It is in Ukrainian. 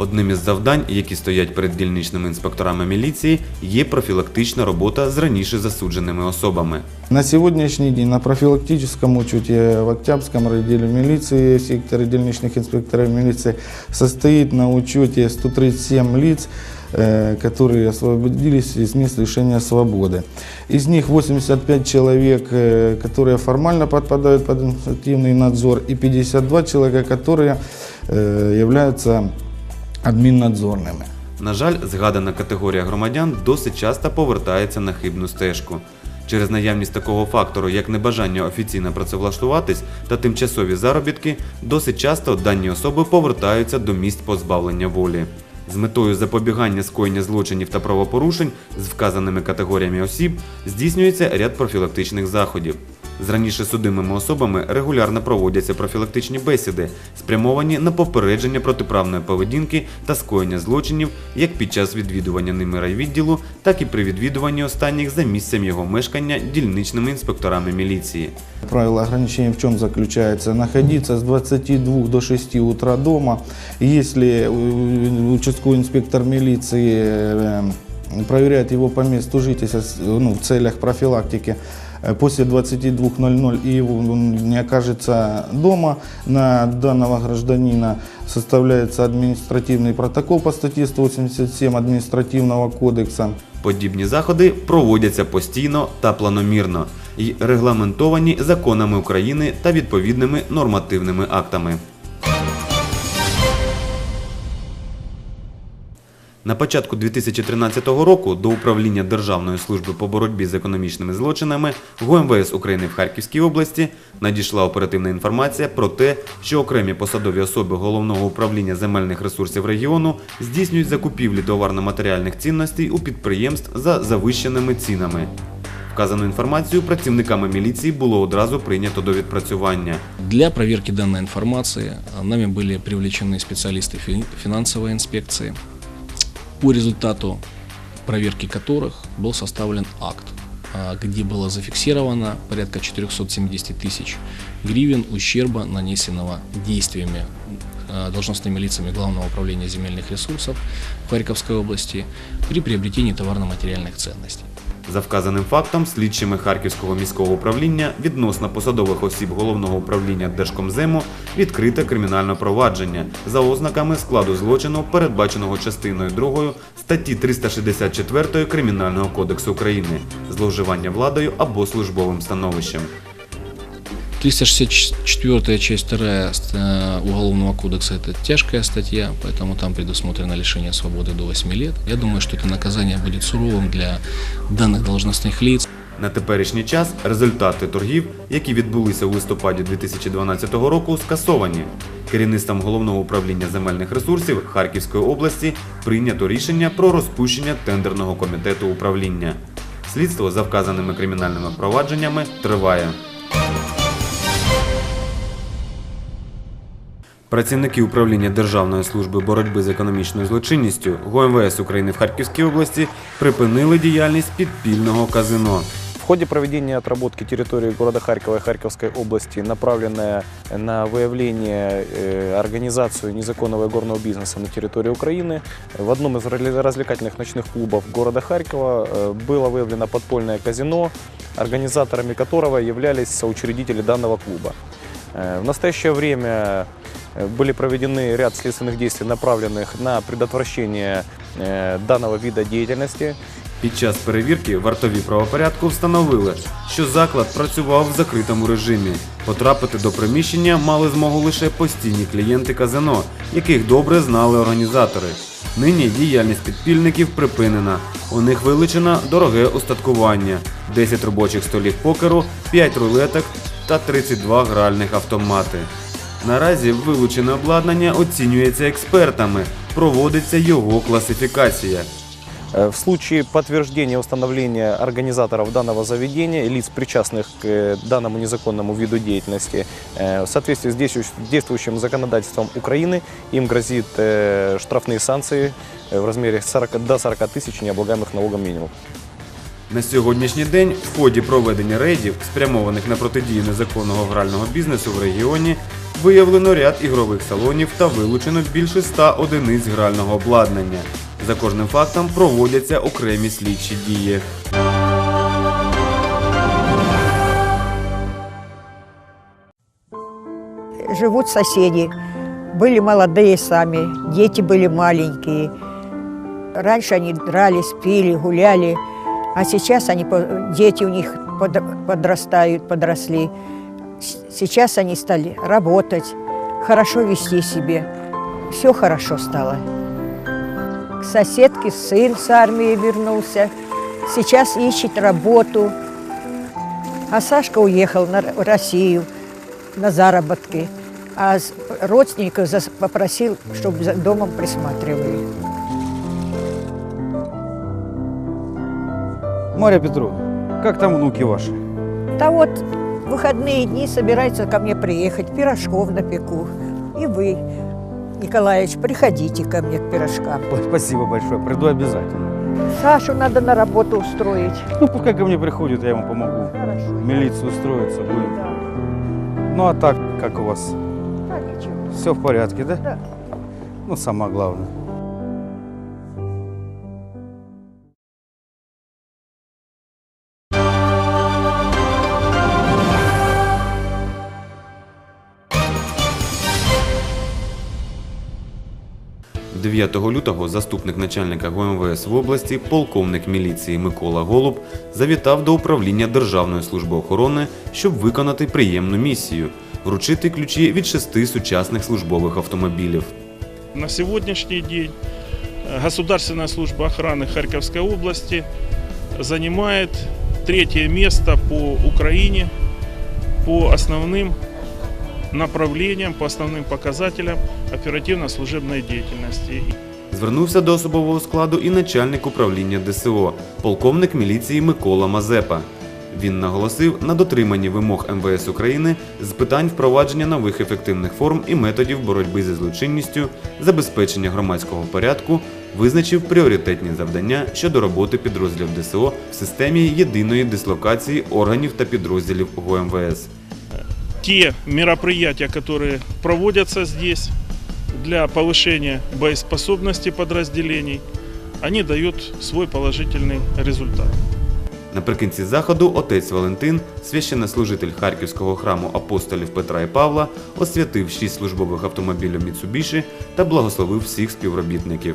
Одним із завдань, які стоять перед дільничними інспекторами міліції, є профілактична робота з раніше засудженими особами. На сегодняшний день на профилактическом учете в Октябрьском районе милиции, секторе дельничных инспекторов милиции состоит на учете 137 лиц, э, которые освободились из мест лишения свободы. Из них 85 человек, э, которые формально подпадают под административный надзор, и 52 человека, которые э, являются админнадзорными. На жаль, згадана категорія громадян досить часто повертається на хибну стежку. Через наявність такого фактору, як небажання офіційно працевлаштуватись та тимчасові заробітки, досить часто дані особи повертаються до місць позбавлення волі. З метою запобігання скоєння злочинів та правопорушень з вказаними категоріями осіб здійснюється ряд профілактичних заходів. З раніше судимими особами регулярно проводяться профілактичні бесіди, спрямовані на попередження протиправної поведінки та скоєння злочинів як під час відвідування ними райвідділу, так і при відвідуванні останніх за місцем його мешкання дільничними інспекторами міліції. Правило ограничения в чем заключается? Находиться с 22 до 6 утра дома. Если э, участковый инспектор милиции э, проверяет его по месту жительства с- ну, в целях профилактики э, после 22.00 и он не окажется дома, на данного гражданина составляется административный протокол по статье 187 административного кодекса. Подібні заходи проводяться постійно та планомірно і регламентовані законами України та відповідними нормативними актами. На початку 2013 року до управління Державної служби по боротьбі з економічними злочинами ГУМВС України в Харківській області надійшла оперативна інформація про те, що окремі посадові особи головного управління земельних ресурсів регіону здійснюють закупівлі товарно-матеріальних цінностей у підприємств за завищеними цінами. Вказану інформацію працівниками міліції було одразу прийнято до відпрацювання. Для проверки данной информации а, нами были привлечены специалисты фи- финансовой инспекции, По результату проверки которых был составлен акт, а, где было зафиксировано порядка 470 тысяч гривен ущерба, нанесенного действиями а, должностными лицами Главного управления земельных ресурсов Харьковской области при приобретении товарно-материальных ценностей. За вказаним фактом, слідчими Харківського міського управління відносно посадових осіб головного управління Держкомзему відкрите кримінальне провадження за ознаками складу злочину, передбаченого частиною 2 статті 364 Кримінального кодексу України зловживання владою або службовим становищем. 364 часть 2 э, Уголовного кодекса – это тяжкая статья, поэтому там предусмотрено лишение свободы до 8 лет. Я думаю, что это наказание будет суровым для данных должностных лиц. На теперішній час результати торгів, які відбулися у листопаді 2012 року, скасовані. Керівництвом головного управління земельних ресурсів Харківської області прийнято рішення про розпущення тендерного комітету управління. Слідство за вказаними кримінальними провадженнями триває. Працівники управління Державної служби боротьби з економічною злочинністю ГУМВС України в Харківській області припинили діяльність підпільного казино. В ходе проведения отработки территории города Харькова и Харьковской области, направленная на выявление, э, организацию незаконного горного бизнеса на территории Украины, в одном из рали- развлекательных ночных клубов города Харькова э, было выявлено подпольное казино, организаторами которого являлись соучредители данного клуба. Э, В настоящее время э, были проведены ряд следственных действий, направленных на предотвращение э, данного вида деятельности. Під час перевірки вартові правопорядку встановили, що заклад працював в закритому режимі. Потрапити до приміщення мали змогу лише постійні клієнти казино, яких добре знали організатори. Нині діяльність підпільників припинена. У них вилучено дороге устаткування, 10 робочих столів покеру, 5 рулеток та 32 гральних автомати. Наразі вилучене обладнання оцінюється експертами, проводиться його класифікація. Э, В случае подтверждения установления организаторов данного заведения и лиц, причастных к э, данному незаконному виду деятельности, э, в соответствии с действующ- действующим законодательством Украины, им грозит э, штрафные санкции э, в размере 40, до 40 тысяч необлагаемых налогом минимум. На сьогоднішній день в ході проведення рейдів, спрямованих на протидію незаконного грального бізнесу в регіоні, виявлено ряд ігрових салонів та вилучено більше 100 одиниць грального обладнання. За кожним фактом проводяться окремі слідчі дії. живут соседи. Были молодые сами, дети были маленькие. Раньше они дрались, пили, гуляли, А сейчас они, дети у них под- подрастают, подросли. Сейчас они стали работать, хорошо вести себе. Все хорошо стало. К соседке сын с армии вернулся, сейчас ищет работу. А Сашка уехал на Россию на заработки, а родственников попросил, чтобы за домом присматривали. Марья Петровна, как там внуки ваши? Да вот в выходные дни собирается ко мне приехать, пирожков напеку. И вы, Николаевич, приходите ко мне к пирожкам. Спасибо большое, приду обязательно. Сашу надо на работу устроить. Ну, пускай ко мне приходит, я ему помогу. Хорошо. В милицию устроиться будет. Да. Ну, а так, как у вас? Да, ничего. Все в порядке, да? Да. Ну, самое главное. – 9 лютого заступник начальника ГУМВС в області, полковник міліції Микола Голуб, завітав до управління Державної служби охорони, щоб виконати приємну місію – вручити ключі від шести сучасних службових автомобілів. На сегодняшний день э, Государственная служба охраны Харьковской области занимает третье место по Украине по основным направлениям, по основным показателям оперативно-служебной деятельности. Звернувся до особового складу і начальник управління ДСО, полковник міліції Микола Мазепа. Він наголосив на дотриманні вимог МВС України з питань впровадження нових ефективних форм і методів боротьби зі злочинністю, забезпечення громадського порядку, визначив пріоритетні завдання щодо роботи підрозділів ДСО в системі єдиної дислокації органів та підрозділів ГУМВС Те мероприятия, которые проводятся здесь для повышения боеспособности подразделений, они дают свой положительный результат. Наприкінці заходу отець Валентин, священнослужитель Харківського храму апостолів Петра і Павла, освятив шість службових автомобілів Міцубіші та благословив всіх співробітників.